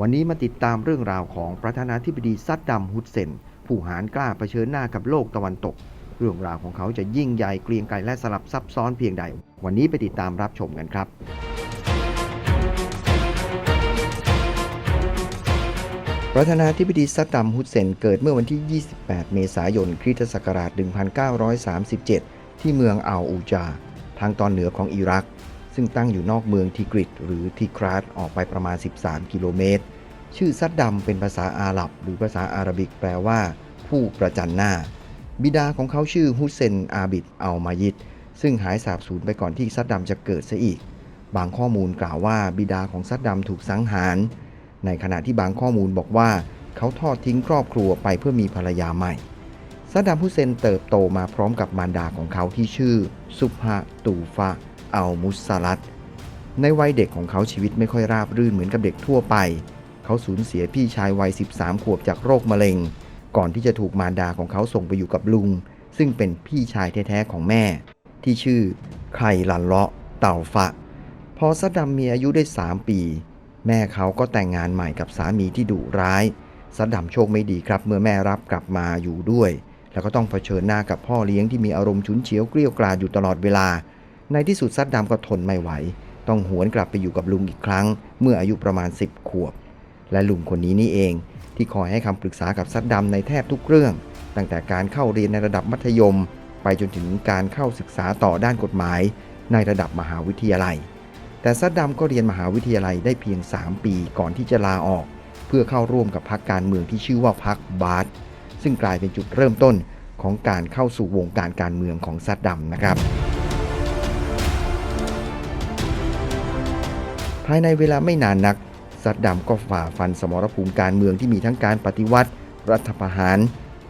วันนี้มาติดตามเรื่องราวของประธานาธิบดีซัดดัม ฮุสเซน ผู้หารกล้าเผชิญหน้ากับโลกตะวันตก เรื่องราวของเขาจะยิ่งใหญ่เกรียงไกรและสลับซับซ้อนเพียงใด วันนี้ไปติดตามรับชมกันครับ ประธานาธิบดีซัดดัม ฮุสเซน เกิดเมื่อวันที่ 28 เมษายน คริสตศักราช 1937 ที่เมืองอัลอูจา ทางตอนเหนือของอิรัก ซึ่งตั้งอยู่นอกเมืองทิกริตหรือทิคราตออกไปประมาณ 13 กิโลเมตร ชื่อซัดดัมเป็นภาษาอาหรับ หรือภาษาอาหรับิกแปลว่า ผู้ประจันหน้า บิดาของเขาชื่อฮุเซนอาบิดอัลมายิดซึ่งหายสาบสูญไปก่อนที่ซัดดัมจะเกิดซะอีก บางข้อมูลกล่าวว่าบิดาของซัดดัมถูกสังหาร ในขณะที่บางข้อมูลบอกว่า เขาทอดทิ้งครอบครัวไปเพื่อมีภรรยาใหม่ซัดดัมฮุเซนเติบโตมาพร้อมกับมารดาของเขาที่ชื่อซุบฮะตูฟะ อัลมุสซาลัดในวัยเด็กของเขาชีวิตไม่ค่อยราบรื่นเหมือนกับเด็กทั่วไป เขาสูญเสียพี่ชายวัย 13 ขวบจากโรคมะเร็ง ก่อนที่จะถูกมารดาของเขาส่งไปอยู่กับลุง ซึ่งเป็นพี่ชายแท้ๆของแม่ ที่ชื่อไคลันเลาะเต่าฟะพอซัดดัมมีอายุได้ 3 ปี แม่เขาก็แต่งงานใหม่กับสามีที่ดุร้ายซัดดัมโชคไม่ดีครับ เมื่อแม่รับกลับมาอยู่ด้วย แล้วก็ต้องเผชิญหน้ากับพ่อเลี้ยงที่มีอารมณ์ฉุนเฉียวเกลี้ยวกราดอยู่ตลอดเวลา ในที่สุดซัดดัมก็ทนไม่ไหว ต้องหวนกลับไปอยู่กับลุงอีกครั้ง เมื่ออายุประมาณ 10 ขวบ และลุงคนนี้นี่เอง ที่คอยให้คำปรึกษากับซัดดัมในแทบทุกเรื่อง ตั้งแต่การเข้าเรียนในระดับมัธยม ไปจนถึงการเข้าศึกษาต่อด้านกฎหมาย ในระดับมหาวิทยาลัย แต่ซัดดัมก็เรียนมหาวิทยาลัยได้เพียง 3 ปีก่อนที่จะลาออก เพื่อเข้าร่วมกับพรรคการเมืองที่ชื่อว่าพรรคบาร์ซึ่งกลายเป็นจุดเริ่มต้นของการเข้าสู่วงการการเมืองของซัดดัมนะครับ ภายในเวลาไม่นานนัก ซัดดัมก็ฝ่าฟันสมรภูมิการเมืองที่มีทั้งการปฏิวัติ รัฐประหาร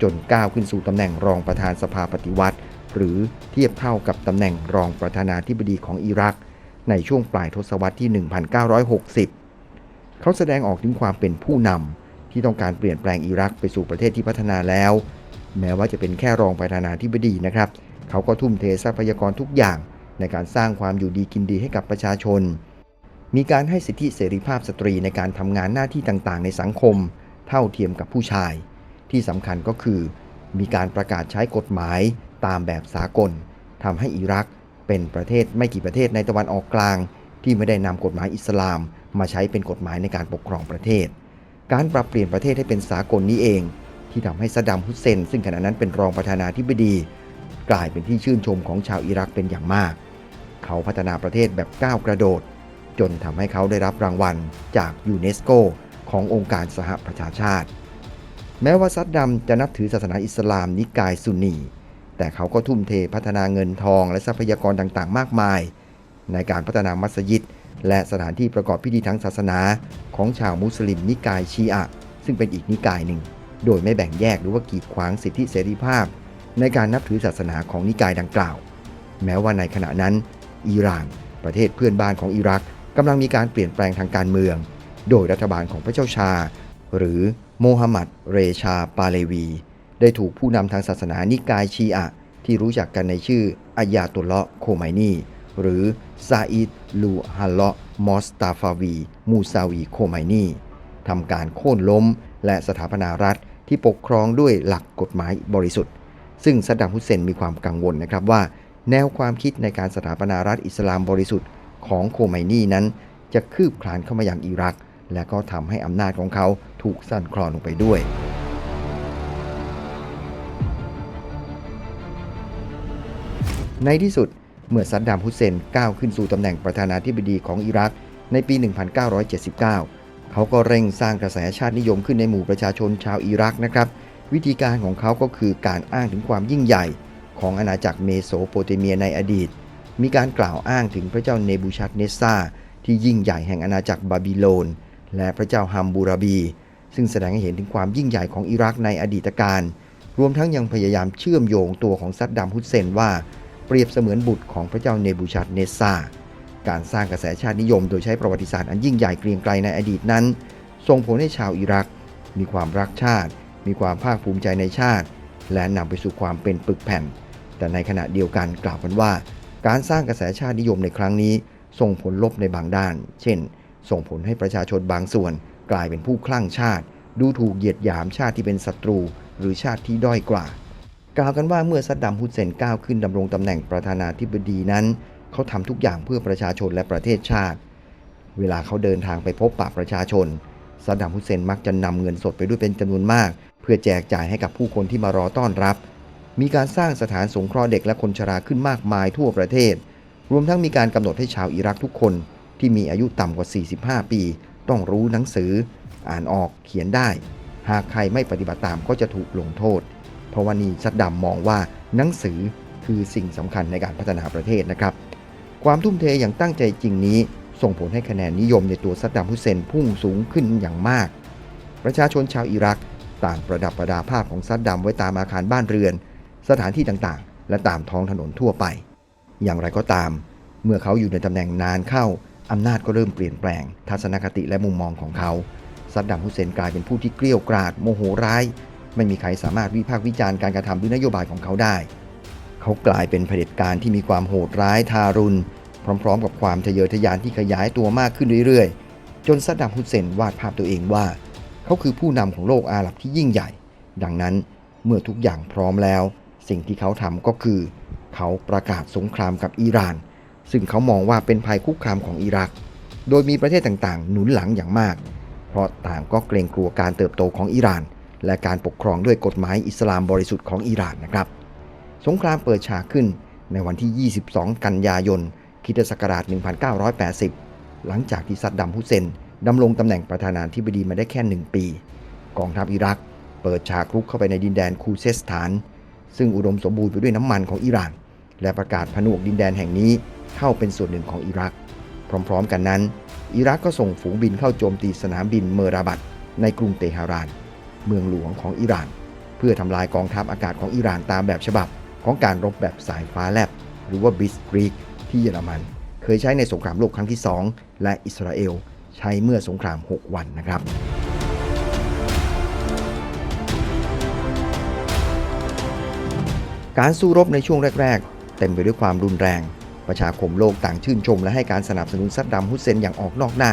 จนก้าวขึ้นสู่ตำแหน่งรองประธานสภาปฏิวัติ หรือเทียบเท่ากับตำแหน่งรองประธานาธิบดีของอิรัก ในช่วงปลายทศวรรษที่ 1960 เขาแสดงออกถึงความเป็นผู้นำที่ต้องการเปลี่ยนแปลงอิรักไปสู่ประเทศที่พัฒนาแล้ว แม้ว่าจะเป็นแค่รองประธานาธิบดีนะครับ เขาก็ทุ่มเททรัพยากรทุกอย่างในการสร้างความอยู่ดีกินดีให้กับประชาชน มีการให้สิทธิเสรีภาพสตรีในการทำงานหน้าที่ต่างๆ ในสังคม เท่าเทียมกับผู้ชาย ที่สำคัญก็คือ มีการประกาศใช้กฎหมายตามแบบสากลทำให้อิรักเป็นประเทศไม่กี่ประเทศในตะวันออกกลาง ที่ไม่ได้นำกฎหมายอิสลาม มาใช้เป็นกฎหมายในการปกครองประเทศ การปรับเปลี่ยนประเทศให้เป็นสากลนี้เอง ที่ทำให้ซัดดัมฮุสเซน ซึ่งขณะนั้นเป็นรองประธานาธิบดี กลายเป็นที่ชื่นชมของชาวอิรักเป็นอย่างมาก เขาพัฒนาประเทศแบบก้าวกระโดด จนทำให้เขาได้รับรางวัลจากยูเนสโกขององค์การสหประชาชาติ แม้ว่าซัดดัมจะนับถือศาสนาอิสลามนิกายซุนนี แต่เขาก็ทุ่มเทพัฒนาเงินทองและทรัพยากรต่างๆ มากมาย ในการพัฒนามัสยิด และสถานที่ประกอบพิธีทางศาสนาของชาวมุสลิมนิกายชีอะซึ่งเป็นอีกนิกายหนึ่ง โดยไม่แบ่งแยกหรือว่ากีดขวางสิทธิเสรีภาพ ในการนับถือศาสนาของนิกายดังกล่าว แม้ว่าในขณะนั้น อิหร่าน ประเทศเพื่อนบ้านของอิรัก กำลังมีการเปลี่ยนแปลงทางการเมือง โดยรัฐบาลของพระเจ้าชา หรือโมฮัมหมัด เรชาปาเลวี ได้ถูกผู้นำทางศาสนานิกายชีอะ ที่รู้จักกันในชื่ออายาตุลเลาะโคไมนีหรือซาอิดลูฮัลเลาะมอสตาฟาวี มูซาวีโคไมนีทำการโค่นล้มและสถาปนารัฐที่ปกครองด้วยหลักกฎหมายบริสุทธิ์ ซึ่งซัดดัมฮุสเซนมีความกังวลนะครับว่า แนวความคิดในการสถาปนารัฐอิสลามบริสุทธิ์ ของโคไมนีนั้น จะคืบคลานเข้ามาอย่างอิรัก และก็ทำให้อำนาจของเขาถูกสั่นคลอนลงไปด้วยในที่สุดเมื่อซัดดัมฮุเซนก้าวขึ้นสู่ตำแหน่งประธานาธิบดีของอิรักในปี 1979 เขาก็เร่งสร้างกระแสชาตินิยมขึ้นในหมู่ประชาชนชาวอิรักนะครับ วิธีการของเขาก็คือการอ้างถึงความยิ่งใหญ่ ของอาณาจักรเมโสโปเตเมียในอดีต มีการกล่าวอ้างถึงพระเจ้าเนบูชัดเนสซาที่ยิ่งใหญ่แห่งอาณาจักรบาบิโลน และพระเจ้าฮัมบูราบี ซึ่งแสดงให้เห็นถึงความยิ่งใหญ่ของอิรักในอดีตการ รวมทั้งยังพยายามเชื่อมโยงตัวของซัดดัมฮุสเซนว่าเปรียบเสมือนบุตรของพระเจ้าเนบูชัดเนสซาการสร้างกระแสชาตินิยมโดยใช้ประวัติศาสตร์อันยิ่งใหญ่เกรียงไกรในอดีตนั้น ส่งผลให้ชาวอิรัก มีความรักชาติ มีความภาคภูมิใจในชาติ และนำไปสู่ความเป็นปึกแผ่น แต่ในขณะเดียวกันกล่าวกันว่า การสร้างกระแสชาตินิยมในครั้งนี้ ส่งผลลบในบางด้าน เช่น ส่งผลให้ประชาชนบางส่วน กลายเป็นผู้คลั่งชาติ ดูถูกเหยียดหยามชาติที่เป็นศัตรู หรือชาติที่ด้อยกว่า กล่าวกันว่าเมื่อซัดดัมฮุสเซนก้าวขึ้นดำรงตำแหน่งประธานาธิบดีนั้น เขาทำทุกอย่างเพื่อประชาชนและประเทศชาติ เวลาเขาเดินทางไปพบปะประชาชนซัดดัมฮุสเซนมักจะนำเงินสดไปด้วยเป็นจำนวนมาก เพื่อแจกจ่ายให้กับผู้คนที่มารอต้อนรับ มีการสร้างสถานสงเคราะห์เด็กและคนชราขึ้นมากมายทั่วประเทศ รวมทั้งมีการกำหนดให้ชาวอิรักทุกคน ที่มีอายุต่ำกว่า 45 ปี ต้องรู้หนังสือ อ่านออกเขียนได้ หากใครไม่ปฏิบัติตามก็จะถูกลงโทษ เพราะว่านีซัดดัมมองว่าหนังสือคือสิ่งสำคัญในการพัฒนาประเทศนะครับ ความทุ่มเทอย่างตั้งใจจริงนี้ ส่งผลให้คะแนนนิยมในตัวซัดดัมฮุเซนพุ่งสูงขึ้นอย่างมาก ประชาชนชาวอิรักต่างประดับประดาภาพของซัดดัมไว้ตามอาคารบ้านเรือน สถานที่ต่างๆ และตามท้องถนนทั่วไป อย่างไรก็ตาม เมื่อเขาอยู่ในตำแหน่งนานเข้าอำนาจก็เริ่มเปลี่ยนแปลง ทัศนคติและมุมมองของเขาซัดดัมฮุเซนกลายเป็นผู้ที่เกลี้ยวกราดโมโหร้าย ไม่มีใครสามารถวิพากษ์วิจารณ์การกระทำหรือนโยบายของเขาได้ เขากลายเป็นเผด็จการที่มีความโหดร้ายทารุณ พร้อม ๆ กับความทะเยอทะยานที่ขยายตัวมากขึ้นเรื่อยๆ จนซัดดัมฮุเซนวาดภาพตัวเองว่า เขาคือผู้นำของโลกอาหรับที่ยิ่งใหญ่ ดังนั้นเมื่อทุกอย่างพร้อมแล้ว สิ่งที่เขาทำก็คือ เขาประกาศสงครามกับอิหร่าน ซึ่งเขามองว่าเป็นภัยคุกคามของอิรัก โดยมีประเทศต่างๆ หนุนหลังอย่างมาก เพราะต่างก็เกรงกลัวการเติบโตของอิหร่าน และการปกครองด้วยกฎหมายอิสลามบริสุทธิ์ของอิหร่านนะครับ สงครามเปิดฉากขึ้นในวันที่ 22 กันยายนคิศักราช 1980 หลังจากที่ซัดดัมฮุเซนดำรงตำแหน่งประธานาธิบดีมาได้แค่หนึ่งปี กองทัพอิรัก เปิดฉากรุกเข้าไปในดินแดนคูเซสถาน ซึ่งอุดมสมบูรณ์ไปด้วยน้ำมันของอิหร่าน และประกาศผนวกดินแดนแห่งนี้เข้าเป็นส่วนหนึ่งของอิรัก พร้อมๆ กันนั้น อิรักก็ส่งฝูงบินเข้าโจมตีสนามบินเมอราบัตในกรุงเตหะราน เมืองหลวงของอิหร่าน เพื่อทำลายกองทัพอากาศของอิหร่านตามแบบฉบับ ของการรบแบบสายฟ้าแลบ หรือว่าบิสกรีกที่เยอรมัน เคยใช้ในสงครามโลกครั้งที่ 2 และอิสราเอล ใช้เมื่อสงคราม 6 วันนะครับ การสู้รบในช่วงแรก ๆ เต็มไปด้วยความรุนแรง ประชาคมโลกต่างชื่นชม และให้การสนับสนุนซัดดัมฮุสเซนอย่างออกนอกหน้า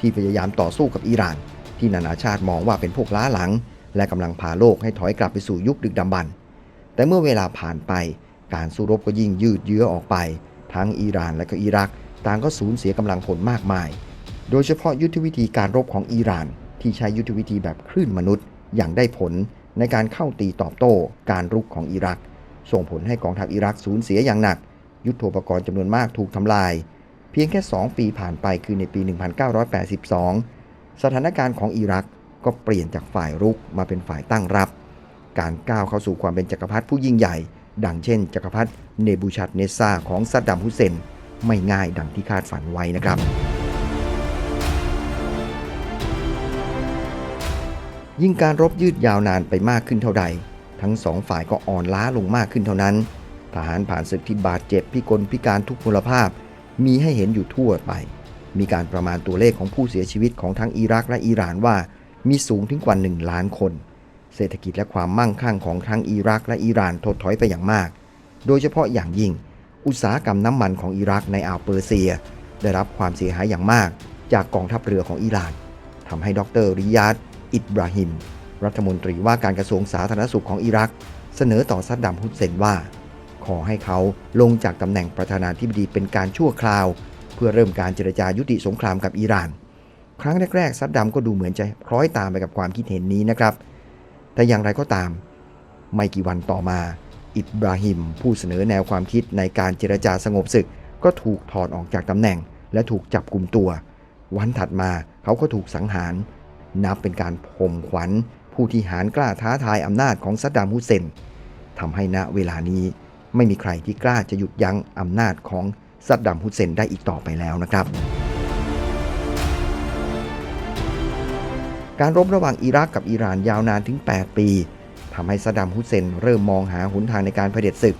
ที่พยายามต่อสู้กับอิหร่าน ที่นานาชาติมองว่าเป็นพวกล้าหลัง และกำลังพาโลกให้ถอยกลับไปสู่ยุคดึกดำบรรพ์แต่เมื่อเวลาผ่านไป การสู้รบก็ยิ่งยืดเยื้อออกไป ทั้งอิหร่านและก็อิรัก ต่างก็สูญเสียกำลังพลมากมาย โดยเฉพาะยุทธวิธีการรบของอิหร่าน ที่ใช้ยุทธวิธีแบบคลื่นมนุษย์ อย่างได้ผลในการเข้าตีตอบโต้การรุกของอิรัก ส่งผลให้กองทัพอิรักสูญเสียอย่างหนัก ยุทโธปกรณ์จำนวนมากถูกทำลาย เพียงแค่ 2 ปีผ่านไปคือในปี 1982 สถานการณ์ของอิรักก็เปลี่ยนจากฝ่ายรุกมาเป็นฝ่ายตั้งรับ การก้าวเข้าสู่ความเป็นจักรพรรดิผู้ยิ่งใหญ่ ดังเช่นจักรพรรดิเนบูชัดเนซาของซัดดัมฮุเซน ไม่ง่ายดังที่คาดฝันไว้นะครับ ยิ่งการรบยืดยาวนานไปมากขึ้นเท่าใด ทั้งสองฝ่ายก็อ่อนล้าลงมากขึ้นเท่านั้น ทหารผ่านศึกที่บาดเจ็บพิกลพิการทุกพลภาพ มีให้เห็นอยู่ทั่วไป มีการประมาณตัวเลขของผู้เสียชีวิตของทั้งอิรักและอิหร่านว่า มีสูงถึงกว่า 1 ล้านคน เศรษฐกิจและความมั่งคั่งของทั้งอิรักและอิหร่านถดถอยไปอย่างมาก โดยเฉพาะอย่างยิ่ง อุตสาหกรรมน้ำมันของอิรักในอ่าวเปอร์เซีย ได้รับความเสียหายอย่างมาก จากกองทัพเรือของอิหร่านทำให้ดรริยาดอิบราฮิม รัฐมนตรีว่าการกระทรวงสาธารณสุขของอิรัก เสนอต่อซัดดัมฮุสเซนว่า ขอให้เขาลงจากตำแหน่งประธานาธิบดีเป็นการชั่วคราว เพื่อเริ่มการเจรจายุติสงครามกับอิหร่าน ครั้งแรกๆซัดดัมก็ดูเหมือนจะคล้อยตามไปกับความคิดเห็นนี้นะครับ แต่อย่างไรก็ตาม ไม่กี่วันต่อมา อิบราฮิม ผู้เสนอแนวความคิดในการเจรจาสงบศึก ก็ถูกถอดออกจากตำแหน่ง และถูกจับกลุ่มตัว วันถัดมาเขาก็ถูกสังหาร นับเป็นการข่มขวัญ ผู้ที่หารกล้าท้าทายอำนาจของซัดดัมฮุเซนทำให้ณเวลานี้ไม่มีใครที่กล้าจะหยุดยั้งอำนาจของซัดดัมฮุเซนได้อีกต่อไปแล้วนะครับ การรบระหว่างอิรักกับอิหร่านยาวนานถึง 8 ปีทำให้ซัดดัมฮุเซนเริ่มมองหาหนทางในการเผด็จศึก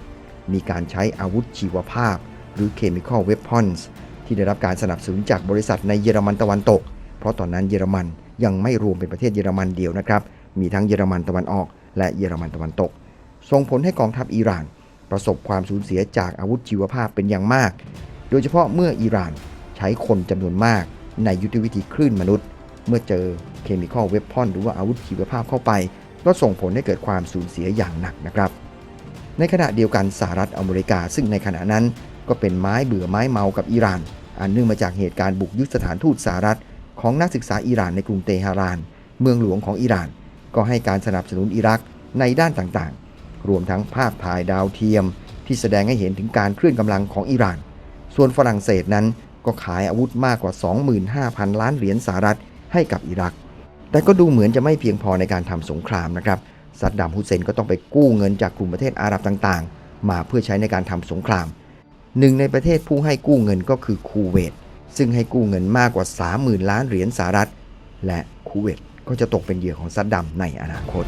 มีการใช้อาวุธชีวภาพ หรือ chemical weapons ที่ได้รับการสนับสนุนจากบริษัทในเยอรมันตะวันตก เพราะตอนนั้นเยอรมันยังไม่รวมเป็นประเทศเยอรมันเดียวนะครับ มีทั้งเยอรมันตะวันออก และเยอรมันตะวันตก ส่งผลให้กองทัพอิหร่าน ประสบความสูญเสียจากอาวุธชีวภาพเป็นอย่างมาก โดยเฉพาะเมื่ออิหร่านใช้คนจำนวนมากในยุทธวิธีคลื่นมนุษย์ เมื่อเจอเคมีคอลเวพอนหรือว่าอาวุธขีปภาพเข้าไป ก็ส่งผลให้เกิดความสูญเสียอย่างหนักนะครับ ในขณะเดียวกันสหรัฐอเมริกา ซึ่งในขณะนั้นก็เป็นไม้เบื่อไม้เมากับอิหร่าน อันเนื่องมาจากเหตุการณ์บุกยึดสถานทูตสหรัฐ ของนักศึกษาอิหร่านในกรุงเตหะราน เมืองหลวงของอิหร่าน ก็ให้การสนับสนุนอิรักในด้านต่างๆ รวมทั้งภาพถ่ายดาวเทียม ที่แสดงให้เห็นถึงการเคลื่อนกำลังของอิหร่าน ส่วนฝรั่งเศสนั้นก็ขายอาวุธมากกว่า 25,000 ล้านเหรียญสหรัฐให้กับอิรัก แต่ก็ดูเหมือนจะไม่เพียงพอในการทำสงครามนะครับ ซัดดัมฮุเซนก็ต้องไปกู้เงินจากกลุ่มประเทศอาหรับต่างๆ มาเพื่อใช้ในการทำสงคราม หนึ่งในประเทศผู้ให้กู้เงินก็คือคูเวต ซึ่งให้กู้เงินมากกว่า 30,000 ล้านเหรียญสหรัฐ และคูเวต ก็จะตกเป็นเหยื่อของซัดดัมในอนาคต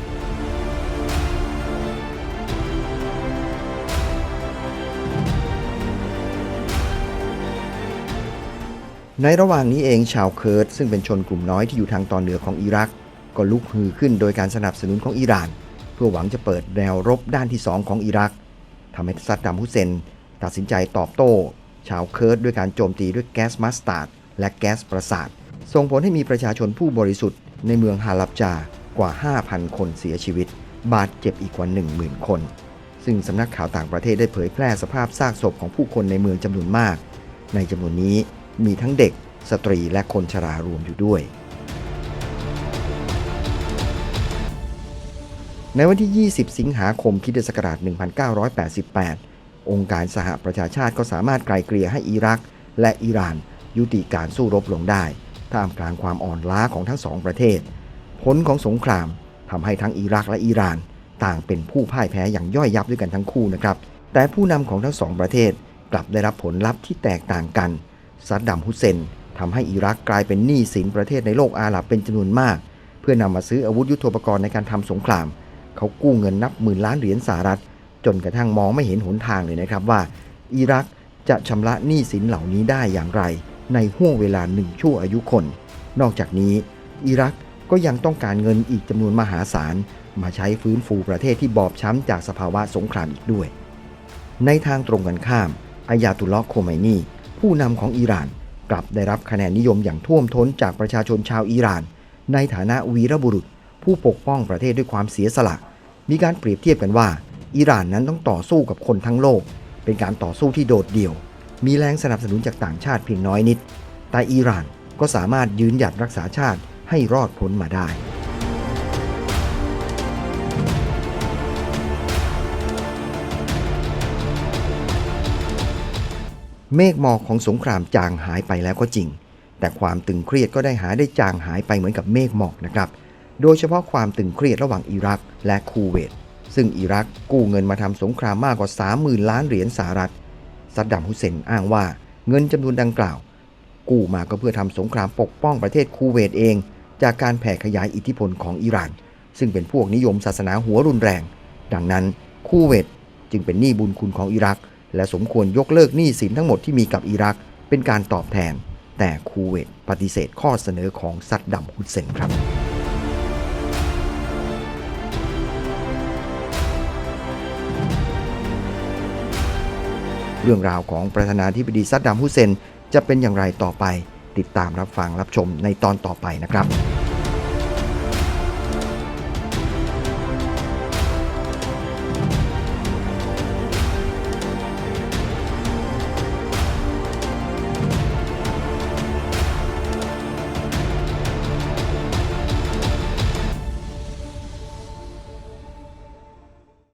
ในระหว่างนี้เองชาวเคิร์ดซึ่งเป็นชนกลุ่มน้อยที่อยู่ทางตอนเหนือของอิรัก ก็ลุกฮือขึ้นโดยการสนับสนุนของอิหร่าน เพื่อหวังจะเปิดแนวรบด้านที่2ของอิรักทำให้ซัดดัมฮุเซน ตัดสินใจตอบโต้ ชาวเคิร์ดด้วยการโจมตีด้วยแก๊สมัสตาร์ดและแก๊สประสาท ส่งผลให้มีประชาชนผู้บริสุทธิ์ ในเมืองฮาลับจากว่า 5,000 คนเสียชีวิต บาดเจ็บอีกกว่า 10,000 คน ซึ่งสำนักข่าวต่างประเทศได้เผยแพร่สภาพซากศพของผู้คนในเมืองจำนวนมาก ในจำนวนนี้มีทั้งเด็ก สตรีและคนชรารวมอยู่ด้วย ในวันที่ 20 สิงหาคมคิศักราช 1988 องค์การสหประชาชาติก็สามารถไกลเกลี่ยให้อิรัก และอิหร่านยุติการสู้รบลงได้ ท่ามกลางความอ่อนล้าของทั้งสองประเทศ ผลของสงครามทำให้ทั้งอิรักและอิหร่าน ต่างเป็นผู้พ่ายแพ้อย่างย่อยยับด้วยกันทั้งคู่นะครับ แต่ผู้นำของทั้งสองประเทศกลับได้รับผลลัพธ์ที่แตกต่างกัน ซัดดัมฮุเซนทำให้อิรักกลายเป็นหนี้สินประเทศในโลกอาหรับเป็นจำนวนมาก เพื่อนำมาซื้ออาวุธยุโทโธปกรณ์ในการทำสงคราม เขากู้เงินนับหมื่นล้านเหรียญสหรัฐ จนกระทั่งมองไม่เห็นหนทางเลยนะครับว่า อิรักจะชำระหนี้สินเหล่านี้ได้อย่างไร ในห่วงเวลาหนึ่งชั่วอายุคน นอกจากนี้อิรักก็ยังต้องการเงินอีกจำนวนมหาศาล มาใช้ฟื้นฟูประเทศที่บอบช้ำจากสภาวะสงครามอีกด้วย ในทางตรงกันข้ามอายาตุลลอฮ์โคไมนีผู้นำของอิหร่านกลับได้รับคะแนนนิยมอย่างท่วมท้นจากประชาชนชาวอิหร่าน ในฐานะวีรบุรุษ ผู้ปกป้องประเทศด้วยความเสียสละ มีการเปรียบเทียบกันว่าอิหร่านนั้นต้องต่อสู้กับคนทั้งโลก เป็นการต่อสู้ที่โดดเดี่ยว มีแรงสนับสนุนจากต่างชาติเพียงน้อยนิด แต่อิหร่านก็สามารถยืนหยัดรักษาชาติให้รอดพ้นมาได้เมฆหมอกของสงครามจางหายไปแล้วก็จริง แต่ความตึงเครียดก็ได้หาได้จางหายไปเหมือนกับเมฆหมอกนะครับ โดยเฉพาะความตึงเครียดระหว่างอิรักและคูเวต ซึ่งอิรักกู้เงินมาทำสงครามมากกว่า 30,000 ล้านเหรียญสหรัฐ ซัดดัมฮุเซนอ้างว่าเงินจำนวนดังกล่าว กู้มาก็เพื่อทำสงครามปกป้องประเทศคูเวตเอง จากการแผ่ขยายอิทธิพลของอิหร่าน ซึ่งเป็นพวกนิยมศาสนาหัวรุนแรง ดังนั้นคูเวตจึงเป็นหนี้บุญคุณของอิรัก และสมควรยกเลิกหนี้สินทั้งหมดที่มีกับอิรัก เป็นการตอบแทน แต่คูเวตปฏิเสธข้อเสนอของซัดดัมฮุเซนครับ เรื่องราวของประธานาธิบดีซัดดัมฮุเซน จะเป็นอย่างไรต่อไป ติดตามรับฟังรับชมในตอนต่อไปนะครับ